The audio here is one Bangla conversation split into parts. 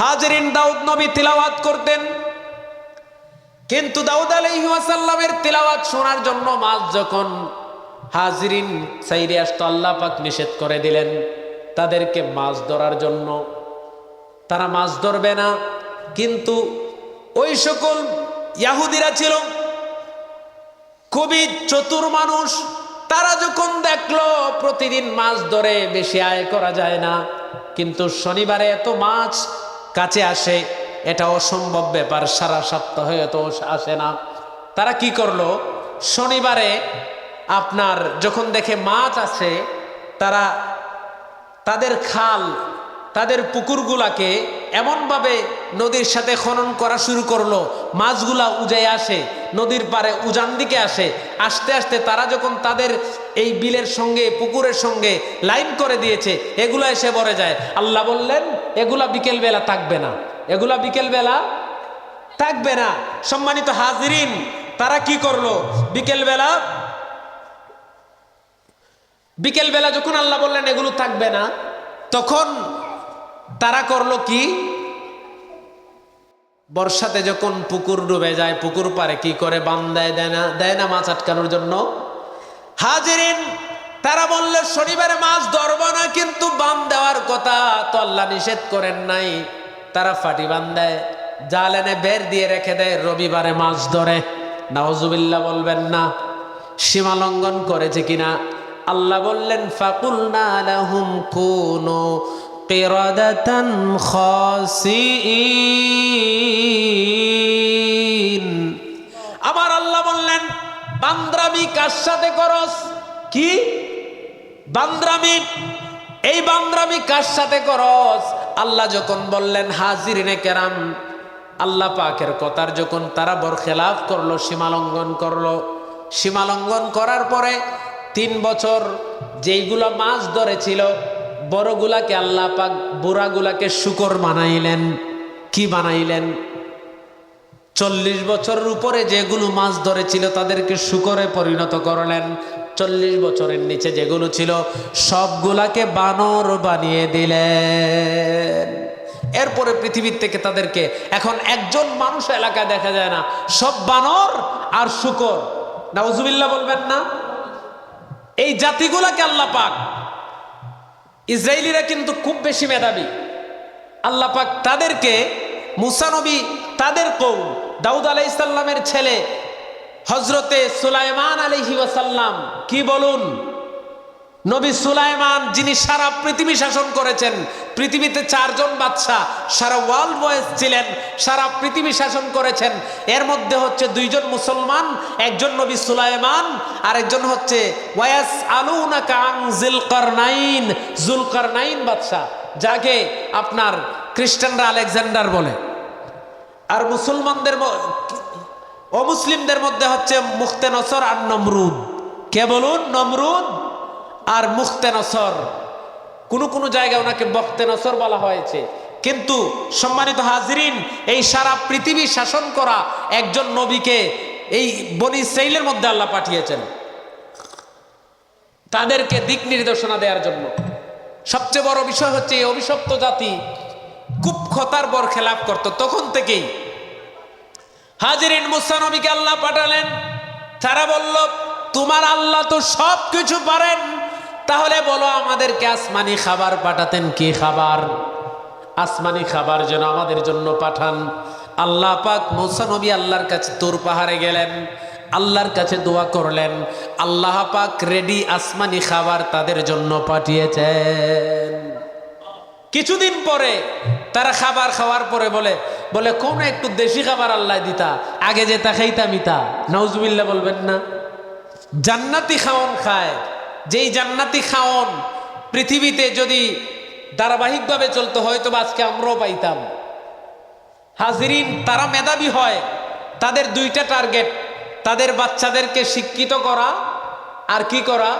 হাজরিন দাউদ নবী তিলাওয়াত করতেন। কিন্তু দাউদ আলাইসাল্লামের তিলাওয়াত শোনার জন্য মাছ যখন হাজরিন সাইরে আসতো, আল্লাহ পাক নিষেধ করে দিলেন তাদেরকে মাছ ধরার জন্য। তারা মাছ ধরবে না, কিন্তু ওই সকল ইয়াহুদিরা ছিল, খুবই চতুর মানুষ, তারা যখন দেখল প্রতিদিন মাছ ধরে বেশি আয় করা যায় না, কিন্তু শনিবারে এত মাছ কাছে আসে, এটা অসম্ভব ব্যাপার, সারা সপ্তাহে তো আসে না। তারা কি করল? শনিবারে আপনার যখন দেখে মাছ আছে, তারা তাদের খাল, তাদের পুকুরগুলাকে এমনভাবে নদীর সাথে খনন করা শুরু করল। মাছগুলা উজাই আসে, নদীর পারে উজান দিকে আসে। আস্তে আস্তে তারা যখন তাদের এই বিলের সঙ্গে, পুকুরের সঙ্গে লাইন করে দিয়েছে, এগুলা এসে ভরে যায়। আল্লাহ বললেন, এগুলা বিকেলবেলা থাকবে না। এগুলা বিকেলবেলা থাকবে না। সম্মানিত হাজরিন, তারা কি করল? বিকেলবেলা বিকেলবেলা যখন আল্লাহ বললেন, এগুলো থাকবে না, তখন তারা করল কি? বর্ষাতে যখন পুকুর ডুবে যায়, পুকুর পারে কি করে বান দেয় দেয় না? দেয় না মাছ আটকানোর জন্য? হাজিরিন, তারা বললে, শনিবারে মাছ ধরবো না, কিন্তু বান দেওয়ার কথা তো আল্লাহ নিষেধ করেন নাই। তারা ফাটি বান দেয় জাল এনে বের দিয়ে রেখে দেয়, রবিবারে মাছ ধরে। নাওজুবিল্লাহ বলবেন না। সীমা লঙ্ঘন করেছে কিনা? আল্লাহ বললেন ফাকুল না কিরাদাতান খাসিইন আমার আল্লাহ বললেন, বান্দ্রামি কার সাথে করস? কি? বান্দ্রামি। এই বান্দ্রামি কার সাথে করস? আল্লাহ যখন বললেন হাজিরিনে কেরাম। আল্লাহ পাকের কথার যখন তারা বর বরখেলাফ করল, সীমালঙ্ঘন করল। সীমালঙ্ঘন করার পরে তিন বছর যেইগুলো মাছ ধরেছিল বড়গুলাকে আল্লাহ পাক বুড়াগুলাকে শুকর বানাইলেন। কি বানাইলেন? চল্লিশ বছরের উপরে যেগুলো মাছ ধরেছিল তাদেরকে শুকরে পরিণত করলেন। চল্লিশ বছরের নিচে যেগুলো ছিল, সবগুলাকে বানর বানিয়ে দিলেন। এরপরে পৃথিবীর থেকে তাদেরকে এখন একজন মানুষ এলাকায় দেখা যায় না। সব বানর আর শুকর। নাউজুবিল্লাহ বলবেন না? এই জাতিগুলাকে আল্লাহ পাক ইসরায়েলিরা কিন্তু খুব বেশি মেধাবী। আল্লাহ পাক তাদেরকে মুসানবী তাদের কৌ দাউদ আলাইসাল্লামের ছেলে হজরতে সুলাইমান আলহি ওয়াসাল্লাম কি বলুন? নবী সুলাইমান, যিনি সারা পৃথিবী শাসন করেছেন, পৃথিবীতে চারজন বাদশাহ, সারা ওয়ার্ল্ড বয়েস ছিলেন, সারা পৃথিবী শাসন করেছেন। এর মধ্যে হচ্ছে দুইজন মুসলমান, একজন নবী সুলাইমান আর একজন হচ্ছে ওয়াস আলুনা কাং জিলকারনাইন, জুলকারনাইন বাদশাহ, যাকে আপনার খ্রিস্টানরা আলেকজান্ডার বলে। আর মুসলমানদের অমুসলিমদের মধ্যে হচ্ছে মুখতে নসর আর নমরুদ। কে বলুন? নমরুদ। আর মুখতে নসর। কোনো কোনো জায়গায় ওনাকে বক্তে নসর বলা হয়েছে। কিন্তু সম্মানিত হাজরিন, এই সারা পৃথিবী শাসন করা একজন নবীকে এই বনি সেইলের মধ্যে আল্লাহ পাঠিয়েছেন। তাদেরকে দিক নির্দেশনা দেওয়ার জন্য। সবচেয়ে বড় বিষয় হচ্ছে এই অভিশপ্ত জাতি কুপখতার বর খেলাপ করত। তখন থেকেই হাজিরিন মুসানবীকে আল্লাহ পাঠালেন। তারা বলল, তোমার আল্লাহ তো সব কিছু পারেন। তাহলে বলো আমাদেরকে আসমানি খাবার পাঠাতেন কি খাবার? আসমানি খাবার যেন আমাদের জন্য পাঠান। আল্লাহ পাক মুসানবী আল্লাহর কাছে তোর পাহাড়ে গেলেন, আল্লাহর কাছে দোয়া করলেন, আল্লাহ পাক রেডি আসমানি খাবার তাদের জন্য পাঠিয়েছেন। কিছুদিন পরে তারা খাবার খাওয়ার পরে বলে বলে, কোন একটু দেশি খাবার আল্লাহ দিতা? আগে যেটা খাইতাম ইতা। নজবিল্লা বলবেন না। জান্নাতি খাওয়ন খায়। যেই জান্নাতি খাওয়ন পৃথিবীতে যদি ধারাবাহিকভাবে চলতো হয়তো আজকে আমরাও পাইতাম। হাজিরিন তারা মেধাবী হয়, তাদের দুইটা টার্গেট, তাদের বাচ্চাদেরকে শিক্ষিত করা আর কি করা?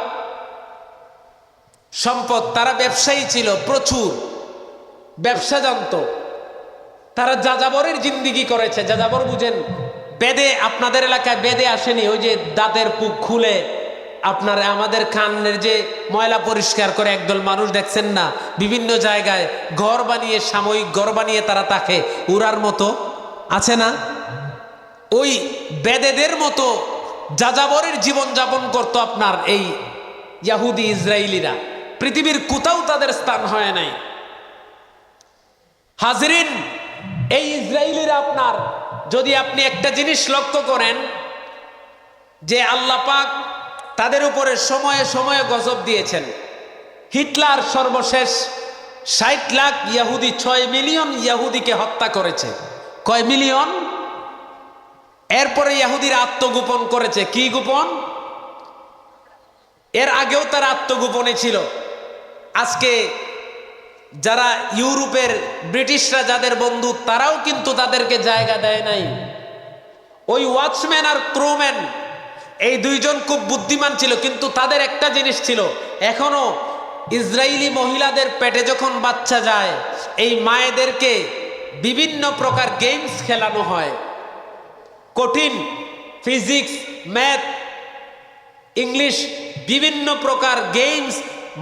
সম্পদ। তারা ব্যবসায়ী ছিল, প্রচুর। ব্যবসা জানত। তারা যাযাবরের জিন্দিগি করেছে। যাযাবর বুঝেন, বেদে আপনাদের এলাকায় বেদে আসেনি, ওই যে দাঁতের পুক খুলে আপনার আমাদের কানের যে ময়লা পরিষ্কার করে একদল মানুষ দেখছেন না, বিভিন্ন জায়গায় ঘর বানিয়ে, সাময়িক ঘর বানিয়ে তারা তাকে উড়ার মতো আছে না? ওই বেদেদের মতো যাযাবরের জীবনযাপন করত আপনার এই ইয়াহুদি ইসরায়েলিরা পৃথিবীর কোথাও তাদের স্থান হয় নাই। হাজরিন, এই ইসরায়েলিরা আপনার, যদি আপনি একটা জিনিস লক্ষ্য করেন, যে আল্লাহ পাক তাদের উপরে সময়ে সময়ে গজব দিয়েছেন। হিটলার সর্বশেষ ষাট লাখ ইয়াহুদি ছয় মিলিয়ন ইয়াহুদিকে হত্যা করেছে। কয় মিলিয়ন? এরপরে ইয়াহুদির আত্মগোপন করেছে। কি গোপন? এর আগেও তার আত্মগোপনে ছিল। আজকে যারা ইউরোপের ব্রিটিশরা, যাদের বন্ধু, তারাও কিন্তু তাদেরকে জায়গা দেয় নাই। ওই ওয়াচম্যান আর ক্রোম্যান এই দুইজন খুব বুদ্ধিমান ছিল, কিন্তু তাদের একটা জিনিস ছিল। এখনও ইসরায়েলি মহিলাদের পেটে যখন বাচ্চা যায়, এই মায়েদেরকে বিভিন্ন প্রকার গেমস খেলানো হয়। কঠিন ফিজিক্স, ম্যাথ, ইংলিশ, বিভিন্ন প্রকার গেমস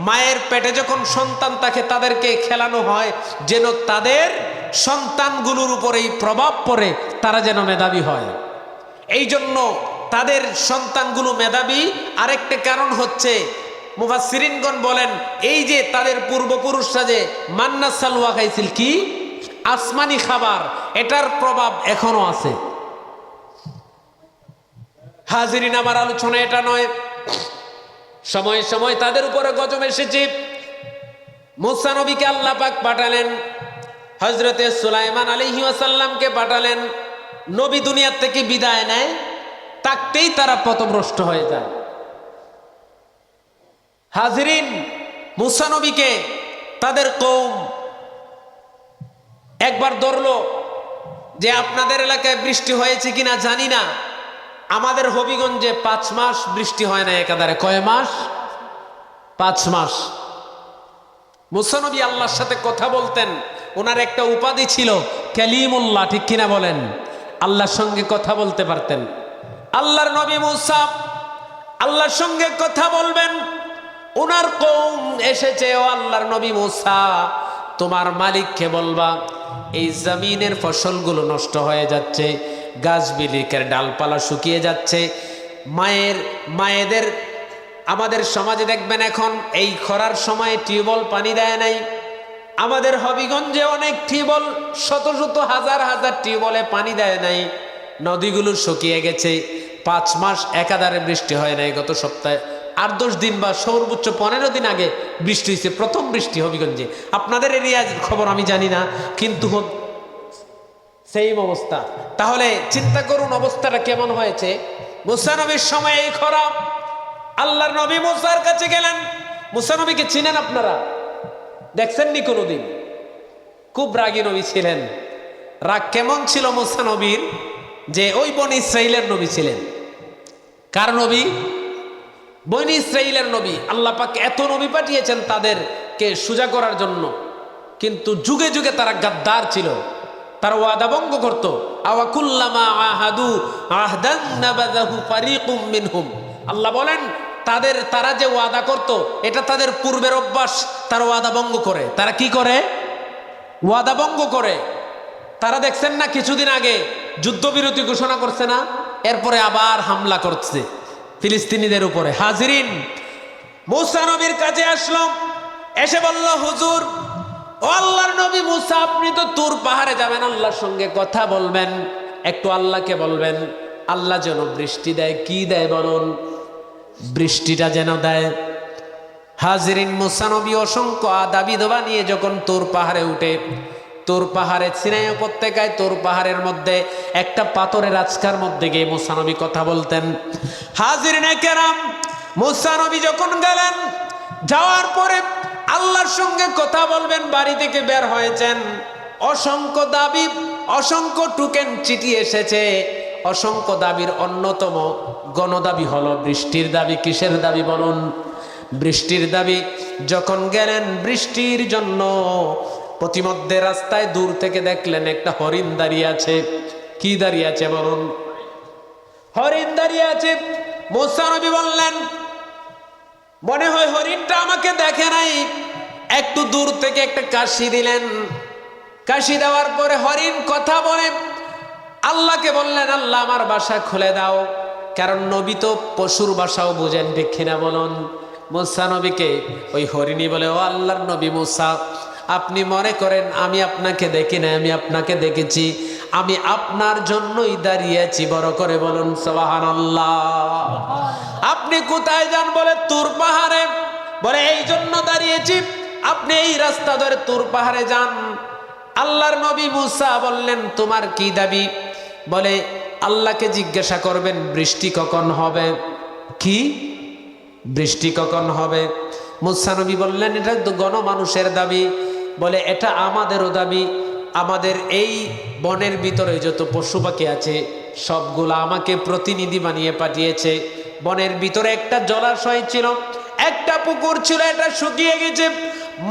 মায়ের পেটে যখন সন্তান তাকে তাদেরকে খেলানো হয়, যেন তাদের সন্তানগুলোর উপরেই প্রভাব পড়ে, তারা যেন মেধাবী হয়। এই জন্য তাদের সন্তানগুলো মেধাবী। আরেকটা কারণ হচ্ছে মুফাসিরিনগণ বলেন, এই যে তাদের পূর্বপুরুষরা যে মান্না সালুয়া খাইছিল কি? আসমানি খাবার, এটার প্রভাব এখনও আছে। হাজিরিন, আমার আলোচনা এটা নয়। সময় সময় তাদের উপরে গজম এসেছে। মুসা নবীকে আল্লাহ পাক পাঠালেন হজরতে সুলাইমান আলহি আসাল্লামকে পাঠালেন। নবী দুনিয়ার থেকে বিদায় নেয়। তাকতেই তারা পথভ্রষ্ট হয়ে যায়। হাজিরিন, মুসা নবীকে তাদের কৌম একবার ধরলো যে, আপনাদের এলাকায় বৃষ্টি হয়েছে কিনা জানি না। আমাদের হবিগঞ্জে পাঁচ মাস বৃষ্টি হয় না একাধারে। কয় মাস? পাঁচ মাস। মুসানবী আল্লাহর সাথে কথা বলতেন। ওনার একটা উপাধি ছিল ক্যালিমুল্লাহ ঠিক কিনা বলেন? আল্লাহর সঙ্গে কথা বলতে পারতেন। আল্লাহর নবী মুসা, আল্লাহর সঙ্গে কথা বলবেন। ওনার কৌম এসেছে, ও আল্লাহর নবী মুসা, তোমার মালিককে বলবা, এই জমিনের ফসলগুলো নষ্ট হয়ে যাচ্ছে গাছ বিলিকের ডালপালা শুকিয়ে যাচ্ছে। মায়ের, মায়েদের, আমাদের সমাজে দেখবেন এখন, এই খরার সময় টিউবওয়েল পানি দেয় নাই। আমাদের হবিগঞ্জে অনেক টিউবওয়েল, শত শত হাজার হাজার টিউবওয়েলে পানি দেয় নাই। নদীগুলো শুকিয়ে গেছে। পাঁচ মাস একাধারে বৃষ্টি হয় নাই গত সপ্তাহে। আট দশ দিন বা সর্বোচ্চ পনেরো দিন আগে বৃষ্টি হয়েছে, প্রথম বৃষ্টি হবিগঞ্জে। আপনাদের এরিয়ার খবর আমি জানি না, কিন্তু সেম অবস্থা। তাহলে চিন্তা করুন অবস্থাটা কেমন হয়েছে। মুসানবীর সময় এই খরা আল্লাহর নবী মুসার কাছে গেলেন। মুসানবীকে চিনেন আপনারা? দেখছেননি কোনোদিন? খুব রাগী নবী ছিলেন। রাগ কেমন ছিল মুসানবীর যে ওই বন ইসরায়েলের নবী ছিলেন। কার নবী? বনি ইসরায়েলের নবী। আল্লাহ পাক এত নবী পাঠিয়েছেন তাদেরকে সোজা করার জন্য। কিন্তু যুগে যুগে তারা গাদ্দার ছিল। তারা ওয়াদা ভঙ্গ করত। আওয়াকুল্লামা আহাদু আহদান নাবাদাহু ফারিকুম মিনহুম। আল্লাহ বলেন, তাদের, তারা যে ওয়াদা করত, এটা তাদের পূর্বের অভ্যাস। তারা ওয়াদা ভঙ্গ করে। তারা কি করে? ওয়াদা ভঙ্গ করে। তারা দেখছেন না কিছুদিন আগে যুদ্ধবিরতি ঘোষণা করছে না, এরপরে আবার হামলা করছে ফিলিস্তিনিদের উপরে। হাজিরিন, মুসা নবীর কাছে আসলাম এসে বলল, হুজুর, ও আল্লাহর নবী মুসা, আপনি তো তুর পাহাড়ে যাবেন, আল্লাহর সঙ্গে কথা বলবেন, একটু আল্লাহকে বলবেন। আল্লাহ যেন বৃষ্টি দেয়, কি দেয় বলুন? বৃষ্টিটা যেন দেয়। হাজিরিন মুসানবী অসংখ্য আদা বিধবা নিয়ে যখন তোর পাহাড়ে উঠে তোর পাহাড়ে সিনাই উপত্যকায় তোর পাহাড়ের মধ্যে একটা পাথরের আজকার মধ্যে গিয়ে মুসানবী কথা বলতেন। হাজির কেরাম মুসানবী যখন গেলেন, যাওয়ার পরে আল্লাহর সঙ্গে কথা বলবেন, বাড়ি থেকে বের হয়েছেন। অসংখ্য দাবি, অসংখ্য টুকেন চিঠি এসেছে। অসংখ্য দাবির অন্যতম গণদাবি হলো বৃষ্টির দাবি, কিসের দাবি বলুন? বৃষ্টির দাবি, যখন গেলেন বৃষ্টির জন্য প্রতিমধ্যে রাস্তায় দূর থেকে দেখলেন একটা হরিণ দাঁড়িয়ে আছে। কি দাঁড়িয়ে আছে বলুন? হরিণ দাঁড়িয়ে আছে। মোসানবী বললেন, মনে হয় হরিণটা আমাকে দেখে নাই। একটু দূর থেকে একটা কাশি দিলেন। কাশি দেওয়ার পরে হরিণ কথা বলে, আল্লাহকে বললেন, আল্লাহ, আমার বাসা খুলে দাও। কারণ নবী তো পশুর বাসাও বুঝেন ঠিক কিনা বলুন? মুসা নবীকে ওই হরিণী বলে, ও আল্লাহর নবী মুসা আপনি মনে করেন, আমি আপনাকে দেখি না আমি আপনাকে দেখেছি। আমি আপনার জন্যই দাঁড়িয়েছি বড় করে বলুন সবাহান আপনি কোথায় যান বলে, তুর পাহাড়ে। বলে, এই জন্য দাঁড়িয়েছি। আপনি এই রাস্তা ধরে তুর পাহাড়ে যান। আল্লাহর নবী মুসা বললেন, তোমার কি দাবি? বলে, আল্লাহকে জিজ্ঞাসা করবেন, বৃষ্টি কখন হবে? কি? বৃষ্টি কখন হবে? মুসা নবী বললেন, এটা গণমানুষের দাবি। বলে, এটা আমাদেরও দাবি। আমাদের এই বনের ভিতরে যত পশু পাখি আছে, সবগুলো আমাকে প্রতিনিধি বানিয়ে পাঠিয়েছে। বনের ভিতরে একটা জলাশয় ছিল, একটা পুকুর ছিল, এটা শুকিয়ে গেছে।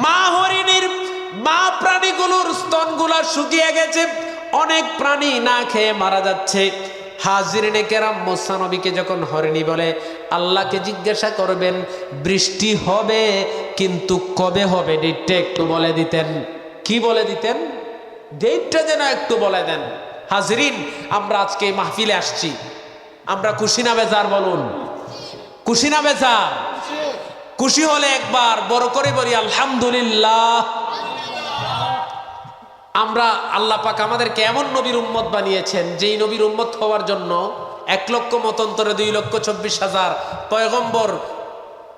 মা হরিণীর, মা প্রাণীগুলোর স্তনগুলা শুকিয়ে গেছে। অনেক প্রাণী না খেয়ে মারা যাচ্ছে। হাজিরিনে কেরাম মোসানবীকে যখন হরিণী বলে, আল্লাহকে জিজ্ঞাসা করবেন, বৃষ্টি হবে কিন্তু কবে হবে? ডেটটা একটু বলে দিতেন। কি বলে দিতেন? ডেটটা যেন একটু বলে দেন। হাজরিন, আমরা আজকে মাহফিলে আসছি। আমরা খুশি না বেজার বলুন? খুশি না বেজার? খুশি হলে একবার বড় করে বলি, আলহামদুলিল্লাহ। আমরা আল্লাহ পাক আমাদেরকে এমন নবীর উম্মত বানিয়েছেন, যেই নবীর উম্মত হওয়ার জন্য এক লক্ষ মতন্তরে দুই লক্ষ চব্বিশ হাজার পয়গম্বর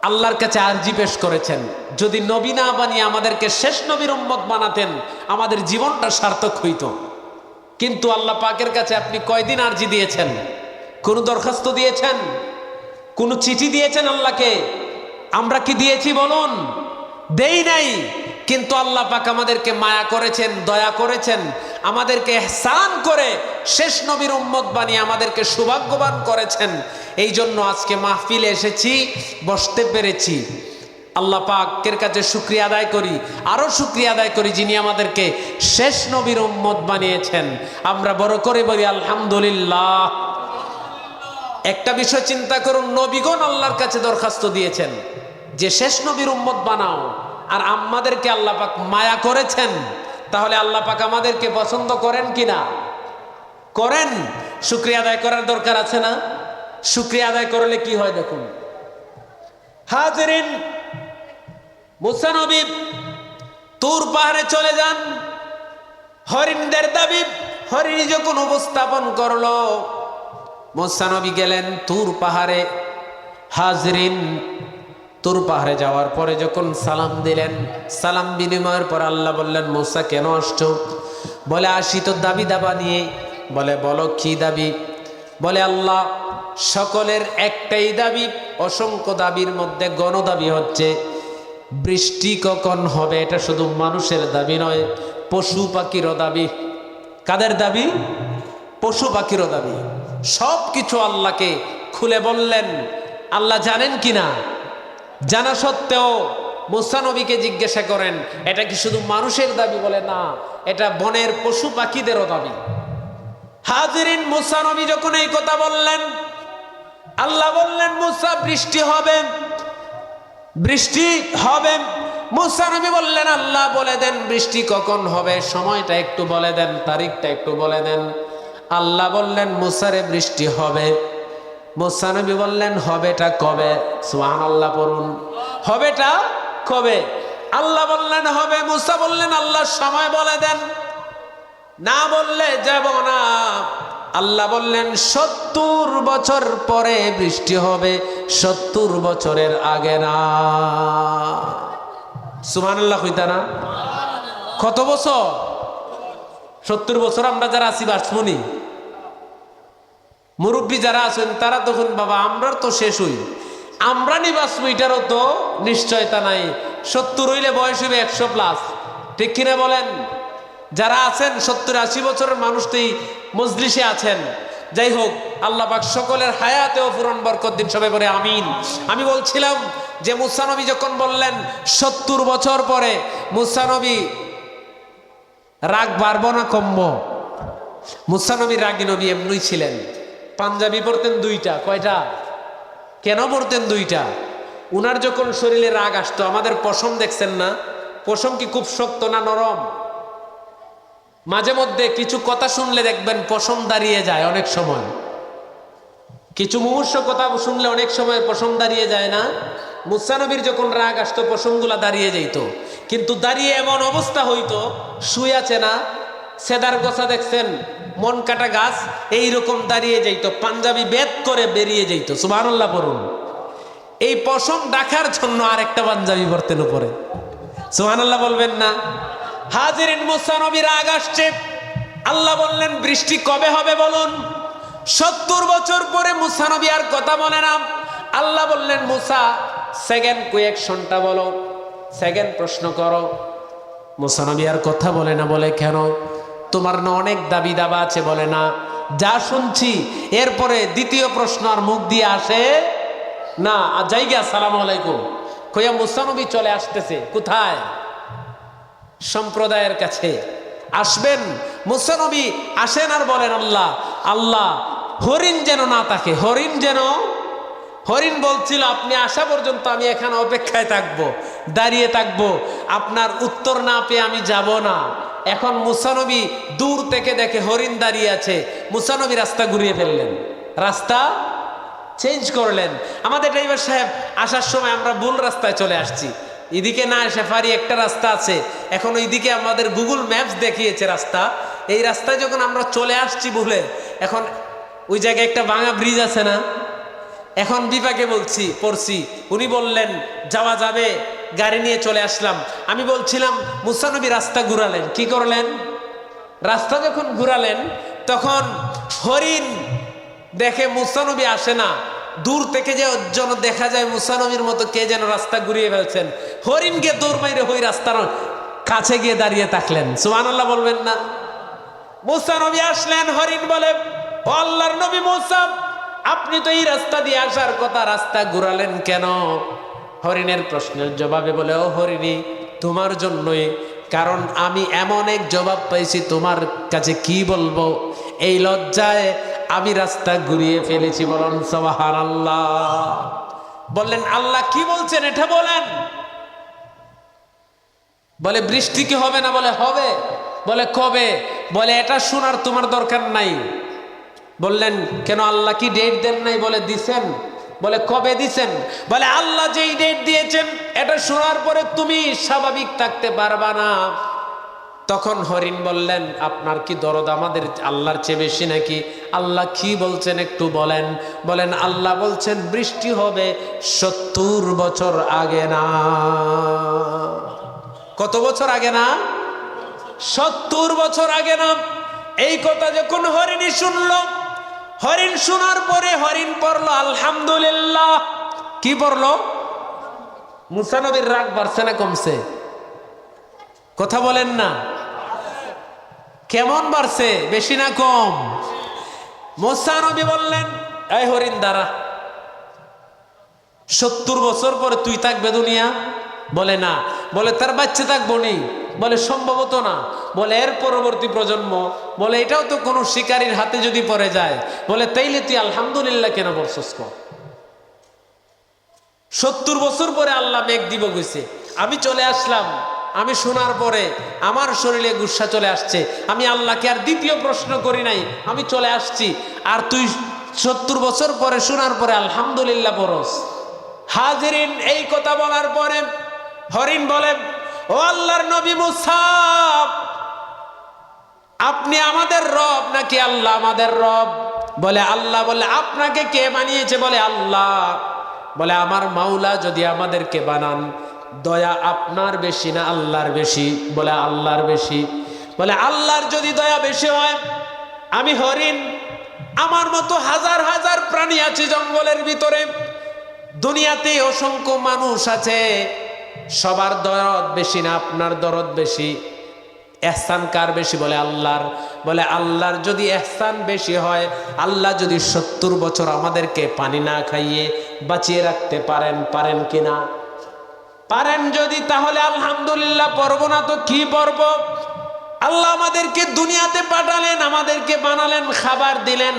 আল্লাহর কাছে আর্জি পেশ করেছেন। যদি নবী না বানিয়ে আমাদেরকে শেষ নবীর উম্মত বানাতেন, আমাদের জীবনটা সার্থক হইত। কিন্তু আল্লাহ পাকের কাছে আপনি কয়দিন আর্জি দিয়েছেন? কোনো দরখাস্ত দিয়েছেন? কোনো চিঠি দিয়েছেন আল্লাহকে? আমরা কি দিয়েছি বলুন? দেই নাই। কিন্তু আল্লাহ পাক আমাদেরকে মায়া করেছেন, দয়া করেছেন, আমাদেরকে এহসান করে শেষ নবীর উম্মত বানিয়ে আমাদেরকে সৌভাগ্যবান করেছেন। এই জন্য আজকে মাহফিলে এসেছি, বসতে পেরেছি। আল্লাহ পাকের কাছে শুক্রিয়া আদায় করি আরও শুক্রিয়া আদায় করি যিনি আমাদেরকে শেষ নবীর উম্মত বানিয়েছেন। আমরা বড় করে বলি, আলহামদুলিল্লাহ। একটা বিষয় চিন্তা করুন, নবীগণ আল্লাহর কাছে দরখাস্ত দিয়েছেন যে শেষ নবীর উম্মত বানাও। আর আমাদেরকে আল্লাহ পাক মায়া করেছেন, তাহলে আল্লাহ পাক আমাদেরকে পছন্দ করেন কি না? করেন। শুক্রিয়া আদায় করার দরকার আছে না? শুক্রিয়া আদায় করলে কি হয় দেখুন। হাজরিন মুসানবী তুর পাহাড়ে চলে যান। হরিণদের দাবি, হরিণ যখন উপস্থাপন করল মোসানবী গেলেন তুর পাহাড়ে। হাজরিন তুর পাহাড়ে যাওয়ার পরে যখন সালাম দিলেন, সালাম বিনিময়ের পর আল্লাহ বললেন, মোসা, কেন আসছো? বলে, আসি তো দাবি দাবা নিয়ে। বলে, বলো, কি দাবি? বলে, আল্লাহ, সকলের একটাই দাবি, অসংখ্য দাবির মধ্যে গণদাবি হচ্ছে, বৃষ্টি কখন হবে এটা শুধু মানুষের দাবি নয়, পশু পাখিরও দাবি। কাদের দাবি? পশু পাখিরও দাবি। সব কিছু আল্লাহকে খুলে বললেন। আল্লাহ জানেন কি না জানা সত্ত্বেও মুসানবীকে জিজ্ঞাসা করেন, এটা কি শুধু মানুষের দাবি? বলে, না, এটা বনের পশু পাখিদেরও দাবি। হাজিরিন মুসানবী যখন এই কথা বললেন, আল্লাহ বললেন, মুসা, বৃষ্টি হবে বৃষ্টি হবে। মুসানবী বললেন, আল্লাহ বলে দেন, বৃষ্টি কখন হবে? সময়টা একটু বলে দেন, তারিখটা একটু বলে দেন। আল্লাহ বললেন, মুসারে, বৃষ্টি হবে। মুসানবী বললেন, হবেটা কবে? সুহান আল্লাহ পড়ুন। হবেটা কবে? আল্লাহ বললেন, হবে। মুসা বললেন আল্লাহ সময় বলে দেন। না বললে যাব না। আল্লাহ বললেন, সত্তর বছর পরে বৃষ্টি হবে, সত্তর বছরের আগে না। সুমান আল্লাহ হইতা না? কত বছর? সত্তর বছর আমরা যারা আছি বাঁচমনি মুরব্বী যারা আছেন, তারা তখন, বাবা, আমরার তো শেষ হই। আমরা নিবাসবো এটারও তো নিশ্চয়তা নাই। সত্তর হইলে বয়স হইবে একশো প্লাস ঠিক কিনা বলেন? যারা আছেন, সত্তর আশি বছরের মানুষ তো মজলিসে আছেন। যাই হোক, আল্লাহ পাক সকলের হায়াতেও পুরন বরকত দিন, সবাই বলে আমিন। আমি বলছিলাম যে মুসানবী যখন বললেন সত্তর বছর পরে মুসানবী রাগ বাড়বো না কমব? মুসানবী রাগী নবী এমনই ছিলেন। পাঞ্জাবি পড়তেন দুইটা, কয়টা? কেন পড়তেন দুইটা? উনার যখন শরীরে রাগ আসতো, আমাদের পশম দেখছেন না? পশম কি খুব শক্ত না নরম? মাঝে মধ্যে কিছু কথা শুনলে দেখবেন পশম দাঁড়িয়ে যায় অনেক সময়। কিছু মুমূর্ষ কথা শুনলে অনেক সময় পশম দাঁড়িয়ে যায় না। মুসানবীর যখন রাগ আসতো, পশমগুলা দাঁড়িয়ে যাইতো। কিন্তু দাঁড়িয়ে এমন অবস্থা হইতো, শুয়ে আছে না? সেদার গোছা দেখছেন? মন কাটা গাছ, এইরকম দাঁড়িয়ে যাইত, পাঞ্জাবি বেদ করে বেরিয়ে যাইতো, সুবহানাল্লাহ পড়ুন। এই পশম ডাকার জন্য আর একটা পাঞ্জাবি পরতেন উপরে। সুবহানাল্লাহ বলবেন না। হাজিরিন মুসানবীর রাগ আসছে। আল্লাহ বললেন, বৃষ্টি কবে হবে বলুন? সত্তর বছর পরে মুসা নবী আর কথা বলে না। আল্লাহ বললেন, মুসা সেকেন্ড কুয়েকশনটা বলো সেকেন্ড প্রশ্ন করো। মুসা নবী আর কথা বলে না বলে কেন? তোমার না অনেক দাবি দাবা আছে, বলে না। যা শুনছি, এরপরে দ্বিতীয় প্রশ্ন আর মুখ দিয়ে আসে, না জায়গা সালাম আলাইকুম। কইয়া মুসা নবী চলে আসতেছে, কোথায়? সম্প্রদায়ের কাছে। আসবেন, মুসানবী আসেন আর বলেন, আল্লাহ আল্লাহ, হরিণ যেন না তাকে হরিণ যেন, হরিণ বলছিল, আপনি আসা পর্যন্ত আমি এখানে অপেক্ষায় থাকব, দাঁড়িয়ে থাকব। আপনার উত্তর না পেয়ে আমি যাব না। এখন মুসানবী দূর থেকে দেখে হরিণ দাঁড়িয়ে আছে। মুসানবী রাস্তা ঘুরিয়ে ফেললেন। রাস্তা চেঞ্জ করলেন। আমাদের ড্রাইভার সাহেব, আসার সময় আমরা ভুল রাস্তায় চলে আসছি। এদিকে না এসে পারি একটা রাস্তা আছে। এখন ওইদিকে আমাদের গুগল ম্যাপস দেখিয়েছে রাস্তা। এই রাস্তায় যখন আমরা চলে আসছি ভুলে, এখন ওই জায়গায় একটা ভাঙা ব্রিজ আছে না? এখন বিপাকে বলছি, পড়ছি। উনি বললেন, যাওয়া যাবে। গাড়ি নিয়ে চলে আসলাম। আমি বলছিলাম মুসানবী রাস্তা ঘুরালেন। কি করলেন? রাস্তা যখন ঘুরালেন, তখন হরিণ দেখে মুসানবী আসে না। দূর থেকে যে যেন দেখা যায় মুসানবীর মতো কে যেন রাস্তা ঘুরিয়ে ফেলছেন। হরিণকে দৌড় মাইরে ওই রাস্তার কাছে গিয়ে দাঁড়িয়ে থাকলেন। সুবহানাল্লাহ বলবেন না। মুসা নবী আসলেন, হরিণ বলে আল্লাহর নবী মুসা, আপনি তো এই রাস্তা দিয়ে আসার কথা, রাস্তা ঘুরালেন কেন? হরিণের প্রশ্নের জবাবে বলে, ও হরিণী, তোমার জন্যই, কারণ আমি এমন এক জবাব পাইছি, তোমার কাছে কি বলব? এই লজ্জায় আমি রাস্তা ঘুরিয়ে ফেলেছি বলুন সবাহার আল্লাহ বললেন, আল্লাহ কি বলছেন এটা বলেন? বলে, বৃষ্টি কি হবে না? বলে, হবে। বলে, কবে? বলে, এটা শোনার তোমার দরকার নাই। বললেন, কেন আল্লাহ কি ডেট দেন নাই? বলে, দিছেন। বলে, কবে দিছেন? বলে, আল্লাহ যেই ডেট দিয়েছেন, এটা শোনার পরে তুমি স্বাভাবিক থাকতে পারবা না। তখন হরিণ বললেন, আপনার কি দরদ আমাদের আল্লাহর চেয়ে বেশি নাকি? আল্লাহ কি বলছেন একটু বলেন। বলেন, আল্লাহ বলছেন বৃষ্টি হবে সত্তর বছর আগে না। কত বছর আগে না? সত্তর বছর আগে না। এই কথা যখন হরিণী শুনল হরিণ শোনার পরে হরিণ পড়ল, আলহামদুলিল্লাহ। কি পড়ল? মুসানবীর রাগ বাড়ছে না কমছে? কথা বলেন না। কেমন বাড়ছে? বেশি না কম? মোসানবী বললেন, এই হরিণ দ্বারা সত্তর বছর পরে তুই থাকবে দুনিয়া? বলে, না। বলে, তার বাচ্চা থাকব নি। বলে, সম্ভবত না। বলে, এর পরবর্তী প্রজন্ম, বলে, এটাও তো কোনো শিকারীর হাতে যদি পড়ে যায়, বলে, তাইলে তুই আলহামদুলিল্লাহ কেন বলছস সত্তর বছর পরে আল্লাহ মেঘ দিব গেছে আমি চলে আসলাম, আমি শোনার পরে আমার শরীরে গুসা চলে আসছে। আমি আল্লাহকে আর দ্বিতীয় প্রশ্ন করি নাই, আমি চলে আসছি। আর তুই সত্তর বছর পরে শোনার পরে আলহামদুলিল্লাহ বরস হাজিরিন, এই কথা বলার পরে হরিণ বলে ও আল্লাহর নবী মুসাফ আপনি আমাদের রব নাকি আল্লাহ আমাদের রব? বলে আল্লাহ, বলে আপনাকে কে বানিয়েছে? বলে আল্লাহ। বলে আমার মাওলা যদি আমাদেরকে বানান, দয়া আপনার বেশি না আল্লাহর বেশি? বলে আল্লাহর বেশি। বলে আল্লাহর যদি দয়া বেশি হয়, আমি হরিণ। আমার মতো হাজার হাজার প্রাণী আছে জঙ্গলের ভিতরে। দুনিয়াতে অসংখ্য মানুষ আছে। সবার দরদ বেশি না, আপনার দরদ বেশি। এহসান কার বেশি বলে? আল্লাহর। বলে, আল্লাহর যদি এহসান বেশি হয়, আল্লাহ যদি সত্তর বছর আমাদেরকে পানি না খাইয়ে বাঁচিয়ে রাখতে পারেন পারেন কিনা পারেন যদি, তাহলে আলহামদুলিল্লাহ পড়ব না তো কি পড়ব? আল্লাহ আমাদেরকে দুনিয়াতে পাঠালেন, আমাদেরকে বানালেন, খাবার দিলেন।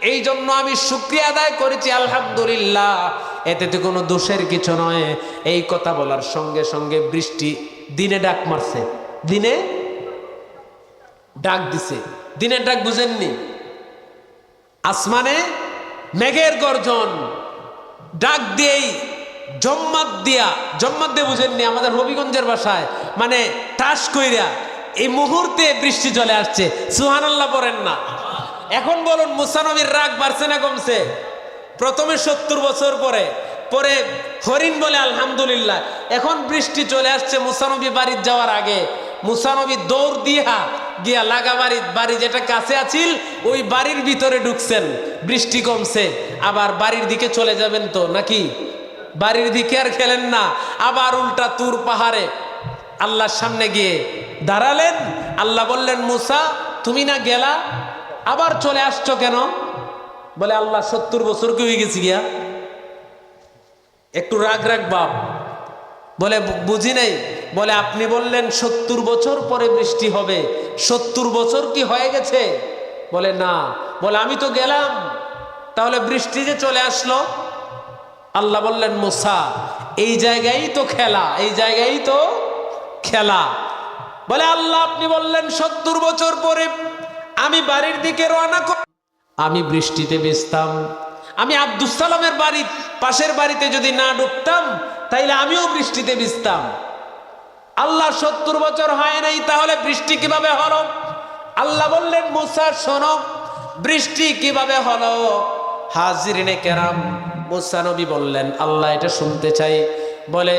এই জন্য আমি শুক্রিয়া আদায় করেছি, আলহামদুলিল্লাহ। এতে তো কোনো দোষের কিছু নয়। এই কথা বলার সঙ্গে সঙ্গে বৃষ্টি দিনে ডাক মারছে। দিনে ডাক দিছে। দিনের ডাক বুঝেননি? আসমানে মেঘের গর্জন। ডাক দিয়েই জম্মাত দিয়া, জম্মাত দিয়ে বুঝেননি আমাদের হবিগঞ্জের ভাষায় মানে টাস কইরা এই মুহূর্তে বৃষ্টি চলে আসছে। সুহান আল্লাহ পড়েন না। এখন বলুন, মুসানবীর রাগ বাড়ছে না কমছে? প্রথমে সত্তর বছর পরে পরে হরিণ বলে আলহামদুলিল্লাহ। এখন বৃষ্টি চলে আসছে, মুসানবী বাড়ির যাওয়ার আগে। মুসানবী দৌড় দিয়া গিয়া লাগা বাড়ি বাড়ি যেটা কাছে আছিল, ওই বাড়ির ভিতরে ঢুকছেন। বৃষ্টি কমছে, আবার বাড়ির দিকে চলে যাবেন তো নাকি? বাড়ির দিকে আর খেলেন না, আবার উল্টা তুর পাহাড়ে আল্লাহর সামনে গিয়ে দাঁড়ালেন। আল্লাহ বললেন, মুসা, তুমি না গেলা? আবার চলে আসছো কেন? বলে, আল্লাহ, সত্তর বছর কি হয়ে গেছি গিয়া? একটু রাগ রাগ বাপ। বলে, বুঝি নাই। বলে, আপনি বললেন সত্তর বছর পরে বৃষ্টি হবে। সত্তর বছর কি হয়ে গেছে? বলে, না। বলে, আমি তো গেলাম। তাহলে বৃষ্টি যে চলে আসলো, আল্লাহ বললেন, মুসা, এই জায়গায় তো খেলা, এই জায়গায় তো খেলা। বলে, আল্লাহ, আপনি বললেন সত্তর বছর পরে আমি বাড়ির দিকে রওনা আমি বৃষ্টিতে বেচতাম আমি আব্দুল সালামের বাড়ি, পাশের বাড়িতে যদি না ঢুকতাম তাইলে আমিও বৃষ্টিতে ভিজতাম। আল্লাহ সত্তর বছর হয় নাই, তাহলে বৃষ্টি কীভাবে হলো? আল্লাহ বললেন, মুসা, শোনো, বৃষ্টি কীভাবে হলো? হাজিরিনে কেরাম, মুসা নবী বললেন, আল্লাহ এটা শুনতে চাই। বলে,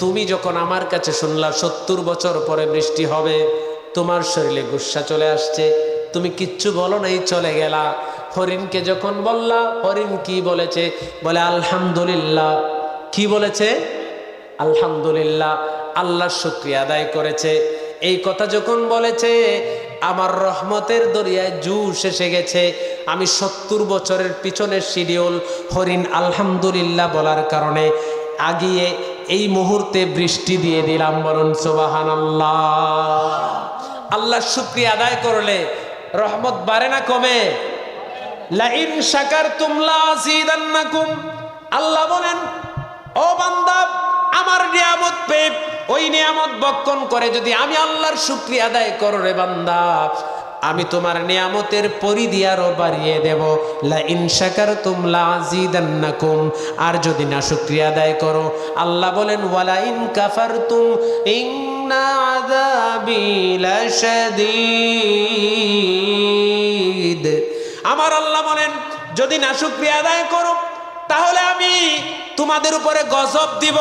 তুমি যখন আমার কাছে শুনলা, সত্তর বছর পরে বৃষ্টি হবে, তোমার শরীরে গুসা চলে আসছে, তুমি কিচ্ছু বলো নাই, চলে গেলা। হরিণকে যখন বললা, হরিণ কি বলেছে? বলে, আলহামদুলিল্লাহ। কি বলেছে? আলহামদুলিল্লাহ আল্লাহর শুক্রিয়া আদায় করেছে। এই কথা যখন বলেছে, আমার রহমতের দরিয়ায় জুস এসে গেছে। আমি সত্তর বছরের পিছনের শিডিউল হরিণ আলহামদুলিল্লাহ বলার কারণে আগিয়ে এই মুহূর্তে বৃষ্টি দিয়ে দিলাম বলুন সোবাহান আল্লাহ আল্লাহ শুক্রিয়া আদায় করলে রহমত বাড়ে না কমে? লাইন শাকার তুমলা আজিদান্নাকুম আল্লাহ বলেন, ও বান্দা, আমার নিয়ামত পেয়ে, ওই নিয়ামত বক্ষণ করে যদি আমি আল্লাহর শুক্রিয়া আদায় করো রে বান্দা, আমি তোমার নিয়ামতের পরিধি আরও বাড়িয়ে দেব। লা ইন শাকারতুম লা আযীদান্নাকুম আর যদি না শুকরিয়া আদায় করো, আল্লাহ বলেন ওয়ালা ইন কাফারতুম, ইন্না আযাবি লাশাদীদ। আমার আল্লাহ বলেন যদি না শুক্রিয়া আদায় করো তাহলে আমি তোমাদের উপরে গজব দিব।